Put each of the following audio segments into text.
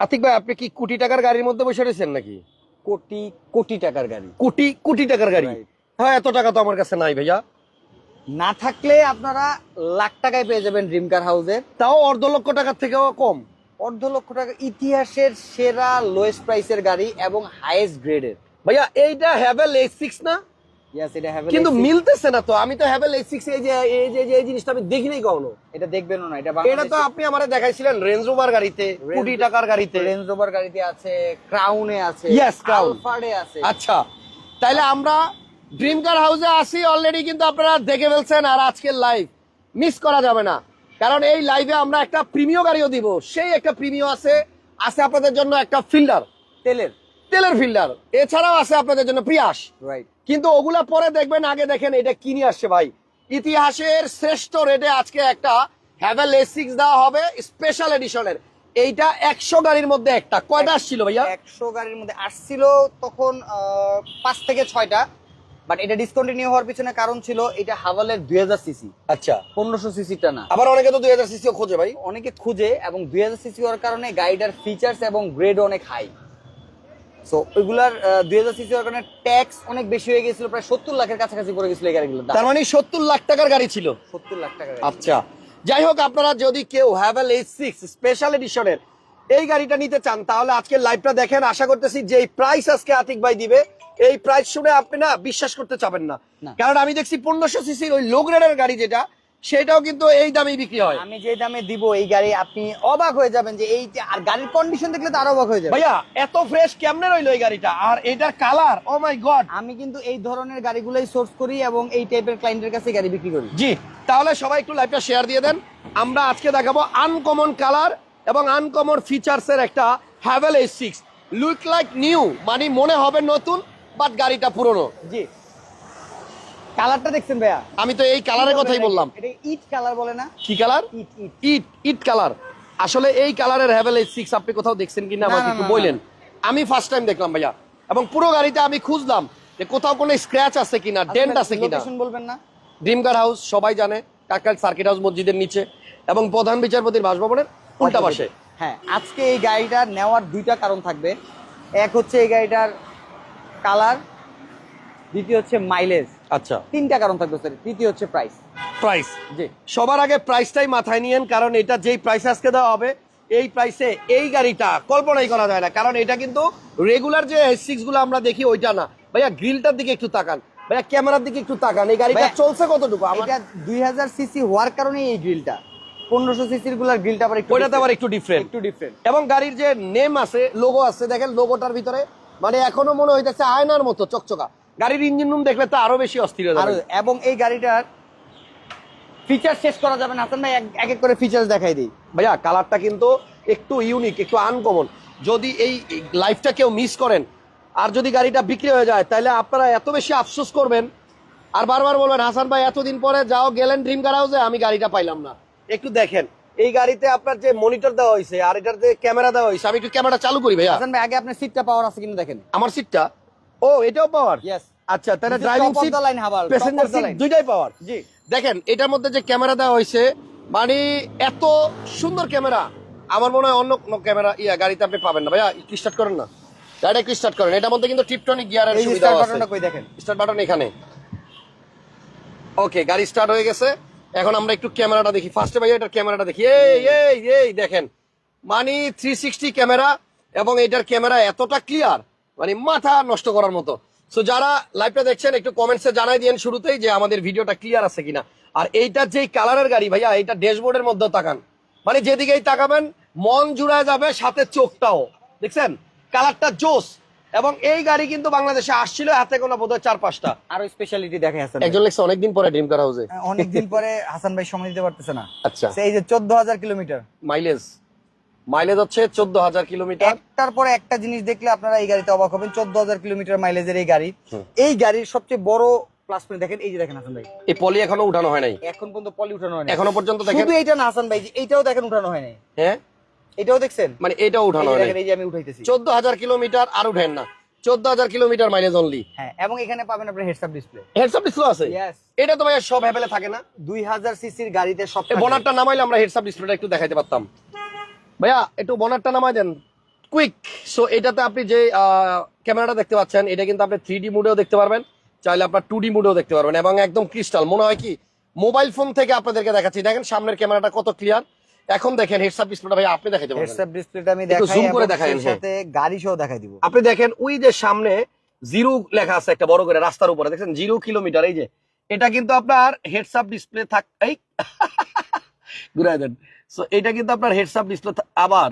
আতিক ভাই আপনি কি কোটি টাকার গাড়ির মধ্যে বসে রয়েছেন নাকি? কোটি কোটি টাকার গাড়ি। কোটি কোটি টাকার গাড়ি? হ্যাঁ এত টাকা তো আমার কাছে নাই ভাইয়া। না থাকলে আপনারা লাখ টাকায় পেয়ে যাবেন ড্রিম কার হাউসের তাও অর্ধ লক্ষ টাকার থেকেও কম। অর্ধ লক্ষ টাকা ইতিহাসের সেরা লোয়েস্ট প্রাইসের গাড়ি এবং হাইয়েস্ট গ্রেডের ভাইয়া এইটা হ্যাভেল এইচ সিক্স না? কিন্তু মিলতেছে না তো। আমি তো হ্যাভেল এইচ সিক্স এই যে এই যে এই জিনিসটা আমি দেখিনি কখনো। এটা দেখবেন না এটা এটা তো আপনি আমারে দেখাইছিলেন রেঞ্জ রোভার গাড়িতে কোটি টাকার গাড়িতে। রেঞ্জ রোভার গাড়িতে আছে ক্রাউনে আছে Yes, Crown. আলফার্ডে আছে। আচ্ছা তাইলে আমরা ড্রিম কার হাউসে আসি অলরেডি কিন্তু আপনারা দেখে ফেলছেন আর আজকের লাইভ মিস করা যাবে না। কারণ এই লাইভে আমরা একটা প্রিমিয় গাড়িও দিব। সেই একটা প্রিমিয় আছে আছে আপনাদের জন্য একটা ফিল্ডার তেলের। তেলের ফিল্ডার এছাড়াও আছে আপনাদের জন্য প্রিয়াস রাইট কিন্তু ওগুলা পরে দেখবেন আগে দেখেন এটা কি নিয়ে আসছে ভাই। ইতিহাসের শ্রেষ্ঠ রেটে আজকে একটা হ্যাভেল এ সিক্স দেওয়া হবে স্পেশাল এডিশনের এইটা একশো গাড়ির মধ্যে একটা। কয়টা আসছিল ভাইয়া? একশো গাড়ির মধ্যে আসছিল তখন পাঁচ থেকে ছয়টা। বাট এটা ডিসকন্টিনিউ হওয়ার পিছনে কারণ ছিল এটা হাভালের দুই হাজার সিসি। আচ্ছা। পনেরোশো সিসিটা না। আবার অনেকে তো দুই হাজার সিসিও খোঁজে ভাই। অনেকে খুঁজে এবং দুই হাজার সিসি হওয়ার কারণে গাড়িটার ফিচার্স এবং গ্রেড অনেক হাই সো ওইগুলার দুই হাজার সিসি কারণে ট্যাক্স অনেক বেশি হয়ে গেছিল প্রায় সত্তর লাখের কাছাকাছি পড়ে গেছিল এই গাড়িগুলোর দাম তার মানে সত্তর লাখ টাকার গাড়ি ছিল। সত্তর লাখ টাকা আচ্ছা। যাই হোক আপনারা যদি কেউ হ্যাভেল এইচ সিক্স স্পেশাল এডিশনের এই গাড়িটা নিতে চান তাহলে আজকে লাইভটা দেখেন। আশা করতেছি যে এই প্রাইস আজকে আতিক ভাই দিবে এই প্রাইস শুনে আপনি না বিশ্বাস করতে চাবেন না। না। কারণ আমি দেখছি পনেরোশো সিসির ওই লো গ্রেডের গাড়ি যেটা সেটাও কিন্তু এই দামেই বিক্রি হয়। আমি যে দামে দিব এই গাড়ি আপনি অবাক হয়ে যাবেন যে এই আর গাড়ির কন্ডিশন দেখলে তো আরও অবাক হয়ে যাবে ভাইয়া এত ফ্রেশ কেমনে রইল এই গাড়িটা? আর এটার কালার ও মাই গড আমি কিন্তু এই ধরনের গাড়িগুলোই সোর্স করি এবং এই টাইপের ক্লায়েন্টের কাছে গাড়ি বিক্রি করি। জি তাহলে সবাই একটু লাইভটা শেয়ার দিয়ে দেন। আমরা আজকে দেখাবো আনকমন কালার এবং আনকমন ফিচার্সের একটা Haval S six look like new মানে মনে হবে নতুন বাট গাড়িটা পুরনো। জি। কালারটা দেখছেন ভাইয়া? আমি তো এই কালারের কথাই বললাম। এটা ইট কালার বলে না? কি কালার? ইট ইট। কালার। আসলে এই কালারের হ্যাভেল এস সিক্স আপনি কোথাও দেখছেন কিনা না, আমাকে একটু না, বললেন? আমি ফার্স্ট টাইম দেখলাম ভাইয়া। এবং পুরো গাড়িতে আমি খুঁজলাম যে কোথাও কোনো স্ক্র্যাচ আছে কিনা ডেন্ট আছে কিনা। বলবেন না। ড্রিম কার হাউস সবাই জানে কাকাল সার্কিট হাউস মসজিদের নিচে। এবং প্রধান বিচারপতির বাসভবনের উল্টা পাশে। হ্যাঁ আজকে এই গাড়িটা নেওয়ার দুইটা কারণ থাকবে। এক হচ্ছে এই গাড়িটার কালার দ্বিতীয় হচ্ছে মাইলেজ আচ্ছা। তিনটা কারণ থাকবে স্যার তৃতীয় হচ্ছে প্রাইস প্রাইস জি। সবার আগে প্রাইসটাই মাথায় নিয়েন কারণ এটা যেই প্রাইস আজকে দেওয়া হবে এই প্রাইসে এই গাড়িটা কল্পনাই করা যায় না। কারণ এটা কিন্তু রেগুলার যে সিক্সগুলো আমরা দেখি ওইটা না। ভাইয়া গ্রিলটার দিকে একটু তাকান। ভাইয়া ক্যামেরার দিকে একটু তাকান। এই গাড়িটা চলছে কতটুকু? এটা দুই হাজার সিসি হওয়ার কারণে এই গ্রিলটা পনেরোশো সিসিরগুলার গ্রিলটা আবার একটু ওইটাতে আবার একটু ডিফারেন্ট একটু ডিফারেন্ট এবং গাড়ির যে নেম আছে লোগো আছে দেখেন লোগোটার ভিতরে। মানে এখনও মনে হইতেছে আয়নার মতো চকচকা। গাড়ির ইঞ্জিন রুম দেখলে তো আরও বেশি অস্থির হয়ে এবং এই গাড়িটার ফিচার শেষ করা যাবে না। হাসান ভাই এক- এক করে ফিচার্স দেখাই দিই। ভাইয়া কালারটা কিন্তু একটু ইউনিক একটু আনকমন যদি এই লাইফটা কেউ মিস করেন আর যদি গাড়িটা বিক্রি হয়ে যায় তাহলে আপনারা এত বেশি আফসোস করবেন। আর বারবার বলবেন হাসান ভাই এতদিন পরে যাও গেলেন ড্রিম কার হাউসে আমি গাড়িটা পাইলাম না। একটু দেখেন এই গাড়িতে আপনার যে মনিটর দেওয়া হয়েছে আর এটার যে ক্যামেরা দেওয়া হয়েছে আমি একটু ক্যামেরা চালু করি ভাইয়া। হাসান ভাই আগে আপনার সিটটা পাওয়ার আছে কিনা দেখেন। আমার সিটটা ও এটাও পাওয়ার আচ্ছা তাহলে ড্রাইভিং সিট প্যাসেঞ্জার সিট দুইটাই পাওয়ার জি। দেখেন এটার মধ্যে যে ক্যামেরা দেওয়া হয়েছে মানে এত সুন্দর ক্যামেরা আমার মনে হয় অন্য কোনো ক্যামেরা ইয়া গাড়িতে আপনি পাবেন না। ভাইয়া একটু স্টার্ট করেন না। গাড়িটা একটু স্টার্ট করেন। এটার মধ্যে কিন্তু টিপটনিক গিয়ারের সুবিধা আছে। বাটনটা কই দেখেন? স্টার্ট বাটন এখানে। ওকে গাড়ি স্টার্ট হয়ে গেছে। এখন আমরা একটু ক্যামেরাটা দেখি। ফার্স্টে ভাইয়া এটার ক্যামেরাটা দেখি। এই এই এই দেখেন। মানে থ্রি সিক্সটি ক্যামেরা এবং এটার ক্যামেরা এতটা ক্লিয়ার মানে মাথা নষ্ট করার মতো। সো যারা লাইভটা দেখছেন একটু কমেন্টসে জানাই দিয়েন শুরুতেই যে আমাদের ভিডিওটা ক্লিয়ার আছে কিনা। আর এইটার যেই কালারের গাড়ি ভাইয়া এটা ড্যাশবোর্ডের মধ্যে তাকান। মানে যেদিকেই তাকাবেন মন জুড়ায় যাবে সাথে চোখটাও। দেখছেন? কালারটা জোস। এবং এই গাড়ি কিন্তু বাংলাদেশে আসছিল হাতে কোনো বোধহয় চার পাঁচটা। আরও স্পেশালিটি দেখে হাসান একজন লেখছে অনেকদিন পরে ড্রিম কার হাউসে অনেকদিন পরে হাসান ভাই সময় দিতে পারতেছে না। আচ্ছা। সেই যে চোদ্দ হাজার কিলোমিটার। মাইলেজ মাইলেজ হচ্ছে চোদ্দ হাজার কিলোমিটার। একটার পরে একটা জিনিস দেখলে আপনারা এই গাড়িতে অবাক হবেন চোদ্দ হাজার কিলোমিটার মাইলেজের এই গাড়ি। এই গাড়ির সবচেয়ে বড় প্লাস পয়েন্ট দেখেন এই যে দেখেন হাসান ভাই। এই পলি এখনও উঠানো হয় নাই? এখন পর্যন্ত পলি উঠানো হয়নি এখনও পর্যন্ত দেখেন? শুধু এইটা না হাসান ভাই এইটাও দেখেন উঠানো হয় নাই। হ্যাঁ? এটাও দেখছেন? মানে এটাও এই উঠানো যে হয় এই যে আমি উঠাইতেছি। চোদ্দ হাজার কিলোমিটার আর উঠেন না। চোদ্দ হাজার কিলোমিটার মাইলেজ অনলি হ্যাঁ এবং এখানে পাবেন আপনার হেডসআপ ডিসপ্লে হেডসআপ ডিসপ্লে আছে? এটা তো সব থাকে না? দুই হাজার সিসির গাড়িতে সব। নামাইলে আমরা হেডসআপ ডিসপ্লেটা একটু দেখাইতে পারতাম। ভাইয়া একটু বনারটা নামাই দেন। কুইক সো এটাতে আপনি যে ক্যামেরাটা দেখতে পাচ্ছেন এটা কিন্তু আপনি থ্রি ডি মুডেও দেখতে পারবেন। চাইলে আপনার টু ডি মুডেও দেখতে পারবেন এবং একদম ক্রিস্টাল মনে হয় কি মোবাইল ফোন থেকে আপনাদেরকে দেখাচ্ছি। দেখেন সামনের ক্যামেরাটা কত ক্লিয়ার এখন দেখেন হেডসাপ ডিসপ্লেটা ভাই আপনি দেখাইতে পারবেন। হেডসআপ ডিসপ্লেটা আমি দেখাই zoom করে দেখায়েন, হ্যাঁ। সাথে গাড়ি সহ দেখাই দিব। আপনি দেখেন ওই যে সামনে জিরো লেখা আছে একটা বড় করে রাস্তার উপরে। দেখছেন জিরো কিলোমিটার এই যে। এটা কিন্তু আপনার হেডসাপ ডিসপ্লে থাক এই ঘুরাই দেন। সো এটা কিন্তু আপনার হেডসাপ ডিসপ্লে আবার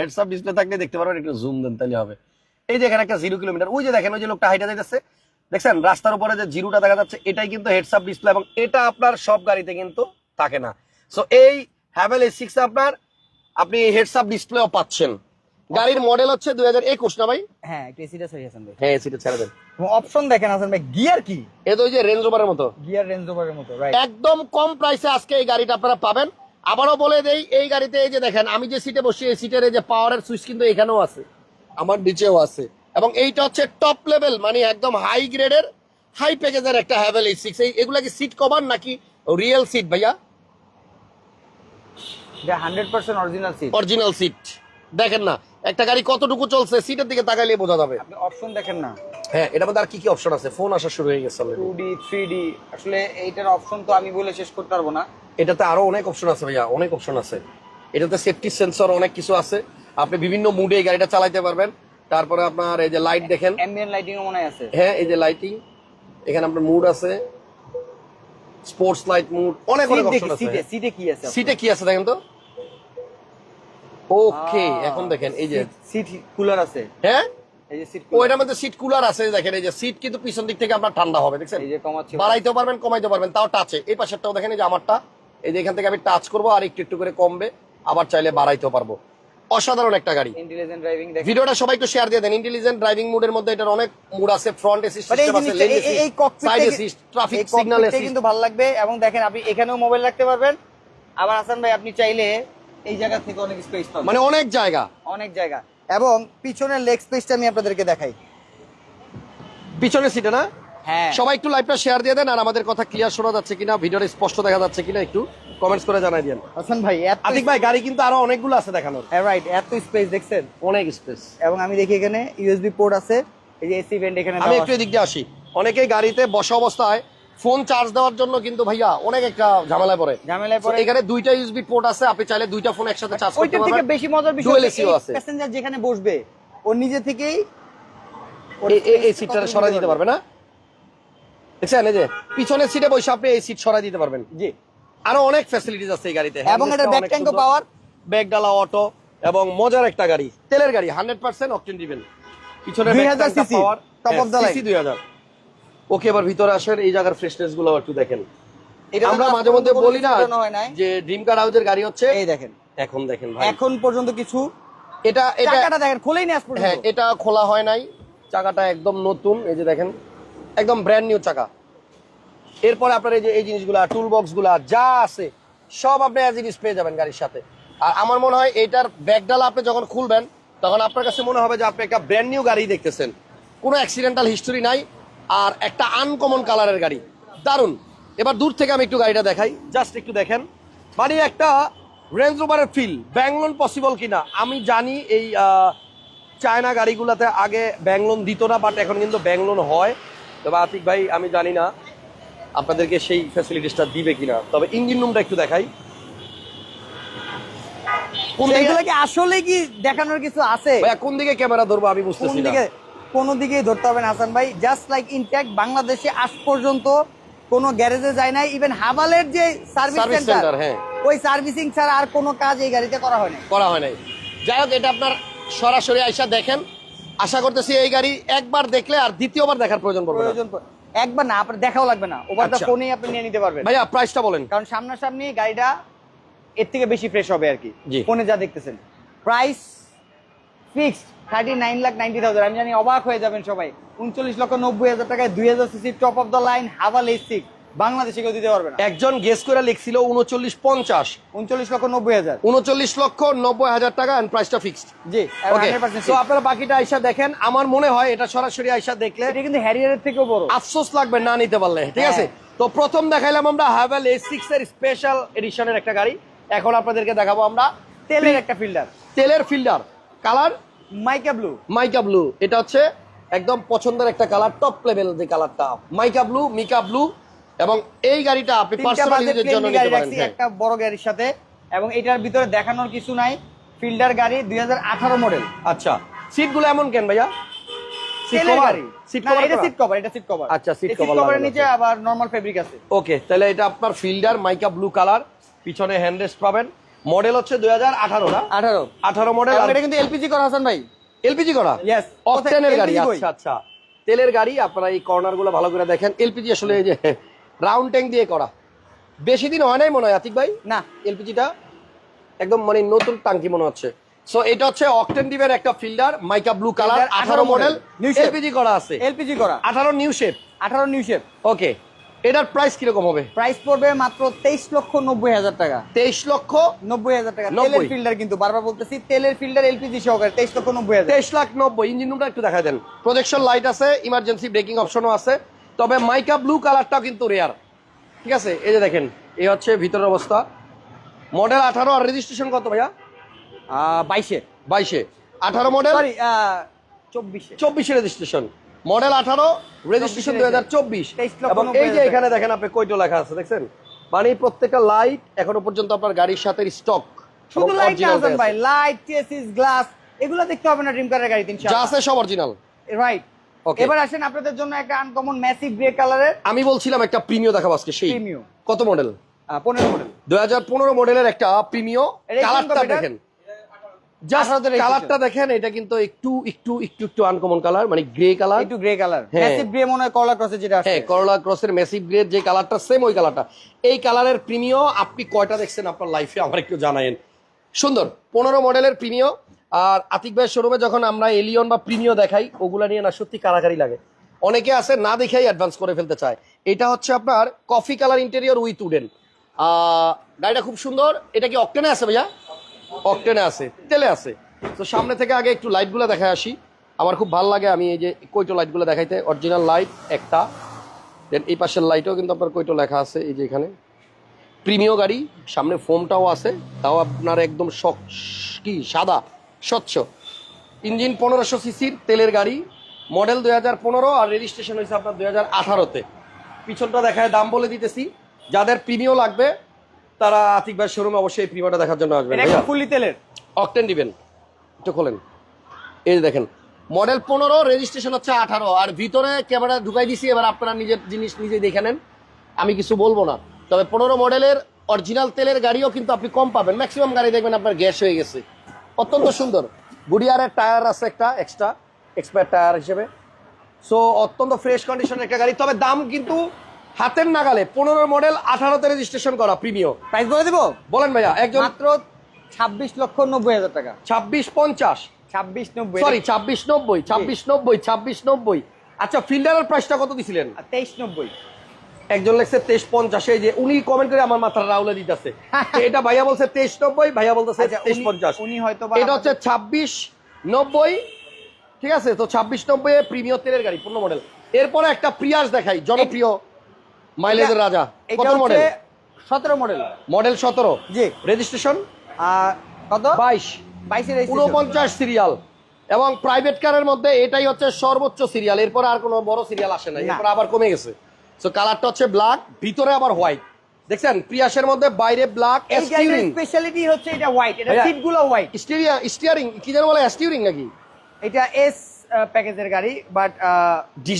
হেডসাপ ডিসপ্লে থাকলে দেখতে পারবেন একটু জুম দেন তাহলে হবে। এই যে এখানে একটা জিরো কিলোমিটার ওই যে দেখেন ওই যে লোকটা হাইটা যাইতেছে দেখছেন? রাস্তার উপরে যে জিরোটা দেখা যাচ্ছে এটাই কিন্তু হেডসাপ ডিসপ্লে এবং এটা আপনার সব গাড়িতে কিন্তু থাকে না। সো এই হ্যাভেল এস সিক্স আপনার আপনি হেডসাপ ডিসপ্লেও পাচ্ছেন। গাড়ির মডেল হচ্ছে দুই হাজার একুশ না ভাই? হ্যাঁ একটু এসিটা সহি আছেন ভাই। হ্যাঁ এসিটা ছেড়ে দেন। অপশন দেখেন আছেন ভাই গিয়ার কি? এ তো ওই যে রেঞ্জ রোভারের মতো। গিয়ার রেঞ্জ ওভারের মতো রাইট একদম কম প্রাইসে আজকে এই গাড়িটা আপনারা পাবেন। আবারও বলে দেই এই গাড়িতে এই যে দেখেন আমি যে সিটে বসি এই সিটের এই যে পাওয়ারের সুইচ কিন্তু এখানেও আছে আমার নিচেও আছে। এবং এইটা হচ্ছে টপ লেভেল মানে একদম হাই গ্রেডের হাই প্যাকেজের একটা হ্যাভেল এই সিক্স এগুলা কি সিট কভার নাকি রিয়েল সিট ভাইয়া? অরিজিনাল সিট অরিজিনাল সিট দেখেন না একটা গাড়ি কতটুকু চলছে সিটের দিকে তাকাইলে বোঝা যাবে। আপনি অপশন দেখেন না। হ্যাঁ এটার মধ্যে আর কি কি অপশন আছে? ফোন আসা শুরু হয়ে গেছে আসলে এইটার অপশন তো আমি বলে শেষ করতে পারব না। এটাতে আরও অনেক অপশন আছে ভাইয়া অনেক অপশন আছে। এটাতে সেফটি সেন্সর অনেক কিছু আছে। আপনি বিভিন্ন মুডে এই গাড়িটা চালাইতে পারবেন। তারপরে আপনার এই যে লাইট দেখেন। অ্যাম্বিয়েন্ট লাইটিং মনে আছে। হ্যাঁ এই যে লাইটিং এখানে আপনার মুড আছে। স্পোর্টস লাইট মুড অনেক অনেক অপশন আছে। সিটে সিটে কি আছে সিটে কি আছে দেখেন তো? ওকে এখন দেখেন এই যে। সিট কুলার আছে। হ্যাঁ? ওইটার মধ্যে সিট কুলার আছে দেখেন এই যে সিট কিন্তু পিছন দিক থেকে আপনার ঠান্ডা হবে দেখছেন? এই যে কমাচ্ছে বাড়াইতেও পারবেন কমাইতে পারবেন তাও টাচে এই পাশেরটাও দেখেন এই যে আমারটা এই যে এখান থেকে আমি টাচ করব আর একটু একটু করে কমবে আবার চাইলে বাড়াইতেও পারব। অসাধারণ একটা গাড়ি। ইন্টেলিজেন্ট ড্রাইভিং দেখেন। ভিডিওটা সবাই একটু শেয়ার দিয়ে দেন। ইন্টেলিজেন্ট ড্রাইভিং মোডের মধ্যে এটার অনেক মুড আছে ফ্রন্ট এসিস্ট সিস্টেম আছে লেন এই- এই- এই এসিস্ট সাইড এসিস্ট ট্রাফিক এই সিগন্যাল এসিস্ট কিন্তু ভালো লাগবে এবং দেখেন আপনি এখানেও মোবাইল রাখতে পারবেন। আবার হাসান ভাই আপনি চাইলে এই জায়গা থেকে অনেক স্পেস পাবেন। মানে অনেক জায়গা। অনেক জায়গা। এবং পিছনের লেগ স্পেসটা আমি আপনাদেরকে দেখাই। পিছনের সিটে না? হ্যাঁ। সবাই একটু লাইভটা শেয়ার দিয়ে দেন আর আমাদের কথা ক্লিয়ার শোনা যাচ্ছে কিনা ভিডিওটা স্পষ্ট দেখা যাচ্ছে কিনা একটু কমেন্টস করে জানাই দেন হাসান ভাই আতিক ভাই গাড়ি কিন্তু আরও অনেকগুলো আছে দেখানোর। রাইট এত স্পেস দেখছেন? অনেক স্পেস এবং আমি দেখি এখানে ইউএসবি পোর্ট আছে এই যে এসি ভেন্ট এখানে আমি একটু। এদিক দিয়ে আসি। অনেকেই গাড়িতে বসা অবস্থায় ফোন চার্জ দেওয়ার জন্য কিন্তু ভাইয়া অনেক একটা ঝামেলায় পড়ে। ঝামেলায় পড়ে। এখানে দুইটা ইউএসবি পোর্ট আছে আপনি চাইলে দুইটা ফোন একসাথে চার্জ করতে ওইটার থেকে বেশি মজার বিষয় আছে। প্যাসেঞ্জার যেখানে বসবে ও নিজে থেকেই এই- এই- সিটটা সরাই দিতে পারবে না? দেখছেন এই যে পিছনের সিটে বসে আপনি এই সিট সরাই দিতে পারবেন। জি। আরও অনেক ফ্যাসিলিটিস আছে এই গাড়িতে। এবং এটার ব্যাক ট্যাঙ্কও পাওয়ার। ব্যাগ ডালা অটো এবং মজার একটা গাড়ি তেলের গাড়ি হান্ড্রেড পার্সেন্ট অকটেন দিবেন পিছনে 2000 cc, top of the line। দুই হাজার। ওকে এবার ভিতরে আসেন এই জায়গার ফ্রেশনেসগুলো একটু দেখেন। আমরা মাঝে মধ্যে বলি না। যে ড্রিম কার হাউসের গাড়ি হচ্ছে। এই দেখেন। এখন দেখেন ভাই। এখন পর্যন্ত কিছু। এটা এটা টাকাটা দেখেন খোলেই নি পর্যন্ত। হ্যাঁ এটা খোলা হয় নাই। চাকাটা একদম নতুন এই যে দেখেন। একদম ব্র্যান্ড নিউ চাকা। এরপরে আপনার এই যে এই জিনিসগুলা টুল বক্সগুলা যা আছে সব আপনি অ্যাজ ইট পেয়ে যাবেন গাড়ির সাথে। আর আমার মনে হয় এটার ব্যাগডালা আপনি যখন খুলবেন তখন আপনার কাছে মনে হবে যে আপনি একটা ব্র্যান্ড নিউ গাড়ি দেখতেছেন। কোনো অ্যাক্সিডেন্টাল হিস্টোরি নাই। আর একটা আনকমন কালারের গাড়ি। দারুণ এবার দূর থেকে আমি একটু গাড়িটা দেখাই। জাস্ট একটু দেখেন। মানে একটা রেঞ্জ রোভারের ফিল ব্যাংলোন পসিবল কিনা? আমি জানি এই চায়না গাড়িগুলোতে আগে ব্যাংলোন দিত না বাট এখন কিন্তু ব্যাংলোন হয়। তবে আতিক ভাই আমি জানি না আপনাদেরকে সেই ফ্যাসিলিটিসটা দিবে কিনা। তবে ইঞ্জিন রুমটা একটু দেখাই। কোন দিকে কি আসলে কি দেখানোর কিছু আছে? কোন দিকে ক্যামেরা ধরবো আমি বুঝতেছি না। কোন দিকেই ধরতে হবে না হাসান ভাই। জাস্ট লাইক ইনট্যাক্ট বাংলাদেশে আজ পর্যন্ত কোনো গ্যারেজে যায় নাই। ইভেন হাবালের যে সার্ভিস সেন্টার হ্যাঁ। ওই সার্ভিসিং ছাড়া আর কোনো কাজ এই গাড়িতে করা হয় না করা হয় নাই। যাই হোক এটা আপনার সরাসরি আইসা দেখেন। আশা করতেছি এই গাড়ি একবার দেখলে আর দ্বিতীয়বার দেখার প্রয়োজন পড়বে প্রয়োজন একবার না আপনার দেখাও লাগবে না। ওভার দা। ফোনেই আপনি নিয়ে নিতে পারবেন। ভাইয়া প্রাইসটা বলেন। কারণ সামনাসামনি গাড়িটা এর থেকে বেশি ফ্রেশ হবে আর কি। ফোনে যা দেখতেছেন। Price fixed thirty nine lakh ninety thousand আমি জানি অবাক হয়ে যাবেন সবাই। উনচল্লিশ লক্ষ নব্বই হাজার টাকায় দুই হাজার CC top of the line Haval H six বাংলাদেশে কেউ দিতে পারবে না। একজন গেস করে লিখছিল উনচল্লিশ পঞ্চাশ। উনচল্লিশ লক্ষ নব্বই হাজার। উনচল্লিশ লক্ষ নব্বই হাজার টাকা অ্যান্ড প্রাইসটা ফিক্সড জি তো আপনারা বাকিটা আইসা দেখেন। আমার মনে হয় এটা সরাসরি আইসা দেখলে এটা কিন্তু হ্যারিয়ারের থেকেও বড়। আফসোস লাগবে না নিতে পারলে ঠিক আছে? হ্যাঁ। তো প্রথম দেখাইলাম আমরা হ্যাভেল এ সিক্স এর স্পেশাল এডিশনের একটা গাড়ি। এখন আপনাদেরকে দেখাবো আমরা তেলের একটা ফিল্টার তেলের filter colour mica blue. Mica blue. এটা হচ্ছে একদম পছন্দের একটা কালার টপ লেভেল যে কালারটা। মাইকা ব্লু মিকা ব্লু এবং এই গাড়িটা আপনি পার্সোনাল ইউজের জন্য নিতে পারেন। হ্যাঁ। একটা বড় গাড়ির সাথে এবং এটার ভিতরে দেখানোর কিছু নাই। ফিল্ডার গাড়ি দুই হাজার আঠারো মডেল আচ্ছা। সিটগুলো এমন কেন ভাইয়া? সিট কভার সিট কভার এটা সিট কভার এটা সিট কভার আচ্ছা, সিট cover কভারের নিচে আবার নরমাল ফেব্রিক আছে। ওকে তাহলে এটা আপনার ফিল্ডার মাইকা ব্লু কালার পিছনে হ্যান্ডরেস্ট পাবেন। মডেল হচ্ছে দুই হাজার আঠারো না? 18 আঠারো মডেল এটা কিন্তু এলপিজি করা হাসান ভাই। এলপিজি করা. অকটেনের গাড়ি আচ্ছা আচ্ছা। তেলের গাড়ি আপনারা এই কর্নারগুলো ভালো করে দেখেন। এলপিজি আসলে এই যে রাউন্ড ট্যাঙ্ক দিয়ে করা। বেশি দিন হয় নাই মনে হয় আতিক ভাই? না। এলপিজিটা একদম মানে নতুন টাঙ্কি মনে হচ্ছে। সো এটা হচ্ছে অকটেন ডিভের একটা ফিল্ডার মাইকা ব্লু কালার 18 আঠারো মডেল। এলপিজি করা আছে। এলপিজি করা। আঠারো new shape 18 new shape okay এটার প্রাইস কীরকম হবে? প্রাইস পড়বে মাত্র তেইশ লক্ষ নব্বই হাজার টাকা। তেইশ লক্ষ নব্বই হাজার টাকা। 90 তেলের ফিল্ডার কিন্তু বারবার বলতেছি তেলের ফিল্ডার এলপিজি সহকারে তেইশ লক্ষ নব্বই হাজার। তেইশ লাখ নব্বই ইঞ্জিন রুমটা একটু দেখা দেন। প্রজেকশন লাইট আছে ইমার্জেন্সি ব্রেকিং অপশনও আছে। তবে মাইকা ব্লু কালারটাও কিন্তু রেয়ার ঠিক আছে? এই যে দেখেন এই হচ্ছে ভিতরের অবস্থা। মডেল আঠারো আর রেজিস্ট্রেশন কত ভাইয়া? বাইশে। বাইশে। আঠারো মডেল সরি চব্বিশে। চব্বিশে রেজিস্ট্রেশন মডেল আঠারো রেজিস্ট্রেশন দুই হাজার চব্বিশ। 23 এবং এই যে এখানে দেখেন আপনি কইটো লেখা আছে দেখছেন? মানে প্রত্যেকটা লাইট এখনও পর্যন্ত আপনার গাড়ির সাথে স্টক শুধু লাইট না হাসান ভাই। লাইট চেসিস গ্লাস এগুলো দেখতে হবে না ড্রিম কারের গাড়িতে যা ইনশাআল্লাহ আছে সব অরিজিনাল রাইট. এবার আসেন আপনাদের জন্য একটা আনকমন ম্যাসিভ গ্রে কালারের আমি বলছিলাম একটা প্রিমিয় দেখাবো আজকে সেই। Premio। কত মডেল পনেরো মডেল দুই হাজার পনেরো মডেলের একটা প্রিমিয় এটা কালারটা দেখেন। কালারটা দেখেন এটা কিন্তু একটু একটু একটু একটু আনকমন কালার মানে গ্রে কালার একটু গ্রে কালার। ম্যাসিভ গ্রে মনে হয় ক্রসে যেটা আছে। হ্যাঁ করলা ক্রসের যে কালারটা সেম ওই কালারটা এই কালারের প্রিমিয় আপনি কয়টা দেখছেন আপনার লাইফে আমার একটু জানায়েন। সুন্দর পনেরো মডেলের প্রিমিয় আর আতিক ভাইয়ের শোরুমে যখন আমরা এলিয়ন বা প্রিমিয় দেখাই ওগুলা নিয়ে না সত্যি কারাকারি লাগে। অনেকে আছে না দেখেই অ্যাডভান্স করে ফেলতে চায়। এটা হচ্ছে আপনার coffee colour interior with wooden গাড়িটা খুব সুন্দর। এটা কি অকটেনে আছে ভাইয়া? অকটেনে আছে, তেলে আছে। তো সামনে থেকে আগে একটু লাইটগুলো দেখায় আসি। আমার খুব ভালো লাগে আমি এই যে কৈটো লাইটগুলো দেখাইতে অরিজিনাল লাইট একটা। দেন এই পাশের লাইটও কিন্তু আপনার কৈটো লেখা আছে, এই যে এখানে। প্রিমিয় গাড়ি, সামনে ফোমটাও আছে, তাও আপনার একদম শক- কি, সাদা, স্বচ্ছ। ইঞ্জিন পনেরোশো সিসির তেলের গাড়ি মডেল দুই হাজার পনেরো আর রেজিস্ট্রেশন হয়েছে আপনার দুই হাজার আঠারোতে। পিছনটা দেখায় দাম বলে দিতেছি, যাদের প্রিমিয় লাগবে তারা আতিক ভাই শোরুমে অবশ্যই প্রিমিয়টা দেখার জন্য আসবেন। ফুললি তেলের? অকটেন দিবেন। একটু খোলেন। এই যে দেখেন মডেল পনেরো রেজিস্ট্রেশন হচ্ছে আঠারো। আর ভিতরে ক্যামেরা ঢুকাই দিছি এবার আপনারা নিজের জিনিস নিজে দেখে নেন। আমি কিছু বলব না। তবে পনেরো মডেলের অরিজিনাল তেলের গাড়িও কিন্তু আপনি কম পাবেন। ম্যাক্সিমাম গাড়ি দেখবেন আপনার গ্যাস হয়ে গেছে। অত্যন্ত সুন্দর। গুডিয়ারের টায়ার আছে একটা এক্সট্রা এক্সপায়ার টায়ার হিসেবে। সো অত্যন্ত ফ্রেশ কন্ডিশনের একটা গাড়ি। তবে দাম কিন্তু হাতের নাগালে পনেরো মডেল আঠারোতে রেজিস্ট্রেশন করা প্রিমিয় প্রাইস বলে দিব? বলেন ভাইয়া একজন মাত্র ছাব্বিশ লক্ষ নব্বই হাজার টাকা। ছাব্বিশ পঞ্চাশ। ছাব্বিশ নব্বই। সরি ছাব্বিশ নব্বই ছাব্বিশ নব্বই ছাব্বিশ নব্বই। আচ্ছা ফিল্ডারের প্রাইসটা কত দিছিলেন? তেইশ নব্বই। একজন লেখছে তেইশ পঞ্চাশ এই যে উনি কমেন্ট করে আমার মাথার রাউলে দিতেছে। এটা ভাইয়া বলছে তেইশ নব্বই ভাইয়া বলতেছে আচ্ছা, তেইশ পঞ্চাশ। উনি হয়তো এটা হচ্ছে ছাব্বিশ নব্বই ঠিক আছে? তো ছাব্বিশ নব্বই প্রিমিয় তেলের গাড়ি পূর্ণ মডেল এরপরে একটা প্রিয়াস দেখাই জনপ্রিয়। মাইলেজের রাজা। কত মডেল সতেরো মডেল মডেল সতেরো। জি। রেজিস্ট্রেশন কত? বাইশ। বাইশের উনপঞ্চাশ সিরিয়াল এবং প্রাইভেট কারের মধ্যে এটাই হচ্ছে সর্বোচ্চ সিরিয়াল এরপর আর কোনো বড় সিরিয়াল আসে না। এরপর আবার কমে গেছে। সো কালারটা হচ্ছে ব্ল্যাক ভিতরে আবার হোয়াইট দেখছেন? প্রিয়াসের মধ্যে বাইরে ব্ল্যাক স্টিয়ারিং স্পেশালিটি হচ্ছে এটা হোয়াইট এটা ভাইয়া, সিটগুলো হোয়াইট স্টিয়ারিং কি যেন বলে স্টিয়ারিং নাকি? এটা এস প্যাকেজের গাড়ি বাট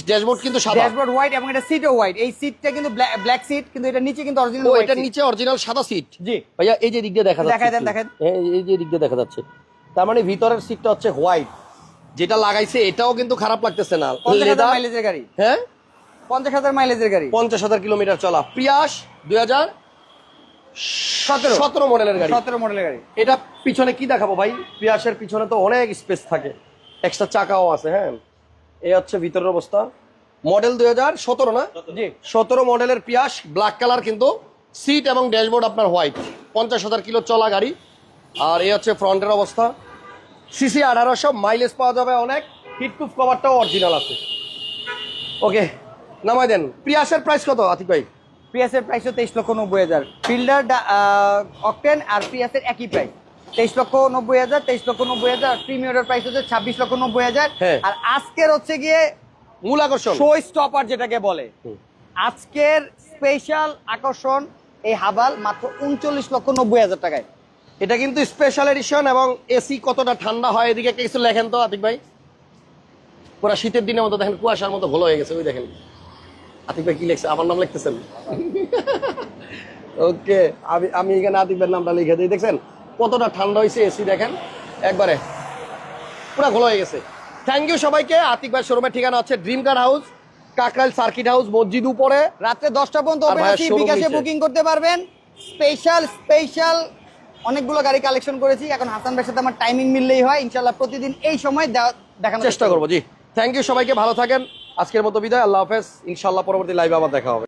ড্যাশবোর্ড কিন্তু সাদা। ড্যাশবোর্ড হোয়াইট এবং এটা সিটও হোয়াইট এই সিটটা কিন্তু ব্ল্যাক সিট কিন্তু এটা নিচে কিন্তু অরিজিনাল ও এটার নিচে অরিজিনাল সাদা সিট জি। ভাইয়া এই যে দিক দিয়ে দেখা যাচ্ছে দেন, একটু। হ্যাঁ, এই যে দিক দিয়ে দেখা যাচ্ছে। তার মানে ভিতরের সিটটা হচ্ছে হোয়াইট যেটা লাগাইছে এটাও কিন্তু খারাপ লাগতেছে না। মাইলেজের গাড়ি। হ্যাঁ? পঞ্চাশ হাজার মাইলেজের গাড়ি। পঞ্চাশ হাজার কিলোমিটার চলা। প্রিয়াস দুই হাজার সতেরো। সতেরো মডেলের গাড়ি। সতেরো মডেলের গাড়ি। এটা পিছনে কি দেখাবো ভাই? প্রিয়াসের পিছনে তো অনেক স্পেস থাকে। এক্সট্রা চাকাও আছে হ্যাঁ। এই হচ্ছে ভিতরের অবস্থা। মডেল দুই হাজার সতেরো না? জি। সতেরো মডেলের পিয়াস ব্ল্যাক কালার কিন্তু সিট এবং ড্যাশবোর্ড আপনার হোয়াইট পঞ্চাশ হাজার কিলো চলা গাড়ি। আর এই হচ্ছে ফ্রন্টের অবস্থা। সিসি আঠারোশো মাইলেজ পাওয়া যাবে অনেক। হিটপ্রুফ কভারটাও অরিজিনাল আছে। ওকে নামাই দেন। প্রিয়াসের প্রাইস কত আতিক ভাই? পিএসের প্রাইস তেইশ লক্ষ নব্বই হাজার। ফিল্ডার অকটেন আর পিএসের একই প্রাইস তেইশ লক্ষ নব্বই হাজার তেইশ লক্ষ নব্বই হাজার প্রিমিয়ার প্রাইস হচ্ছে ছাব্বিশ লক্ষ নব্বই হাজার। হ্যাঁ। আর আজকের হচ্ছে গিয়ে মূল আকর্ষণ। শো স্টপার যেটাকে বলে। আজকের স্পেশাল আকর্ষণ এই হাবাল মাত্র উনচল্লিশ লক্ষ নব্বই হাজার টাকায়। এটা কিন্তু স্পেশাল এডিশন এবং এসি কতটা ঠান্ডা হয় এদিকে কিছু লেখেন তো আতিক ভাই। পুরা শীতের দিনের মতো দেখেন কুয়াশার মতো ঘোলা হয়ে গেছে ওই দেখেন। আতিক ভাই কি লিখছে? আমার নাম লিখতেছেন? ওকে আমি আমি এখানে আতিক ভাইয়ের নামটা লিখে দিই দেখছেন? কতটা ঠান্ডা হয়েছে এসি দেখেন। একবারে পুরা ঘোলা হয়ে গেছে। থ্যাংক ইউ সবাইকে। আতিক ভাই শোরুমের ঠিকানা হচ্ছে Dream Car House Kakrail Circuit House মসজিদ উপরে। রাত্রে দশটা পর্যন্ত ওপেন আছি বিকাশে বুকিং করতে পারবেন। স্পেশাল স্পেশাল অনেকগুলো গাড়ি কালেকশন করেছি। এখন হাসান ভাইয়ের সাথে আমার টাইমিং মিললেই হয়। ইনশাল্লাহ প্রতিদিন এই সময় দেখানোর চেষ্টা করব জি। থ্যাংক ইউ সবাইকে ভালো থাকেন। আজকের মতো বিদায় আল্লাহ হাফেজ। ইনশাল্লাহ পরবর্তী লাইভে আবার দেখা হবে।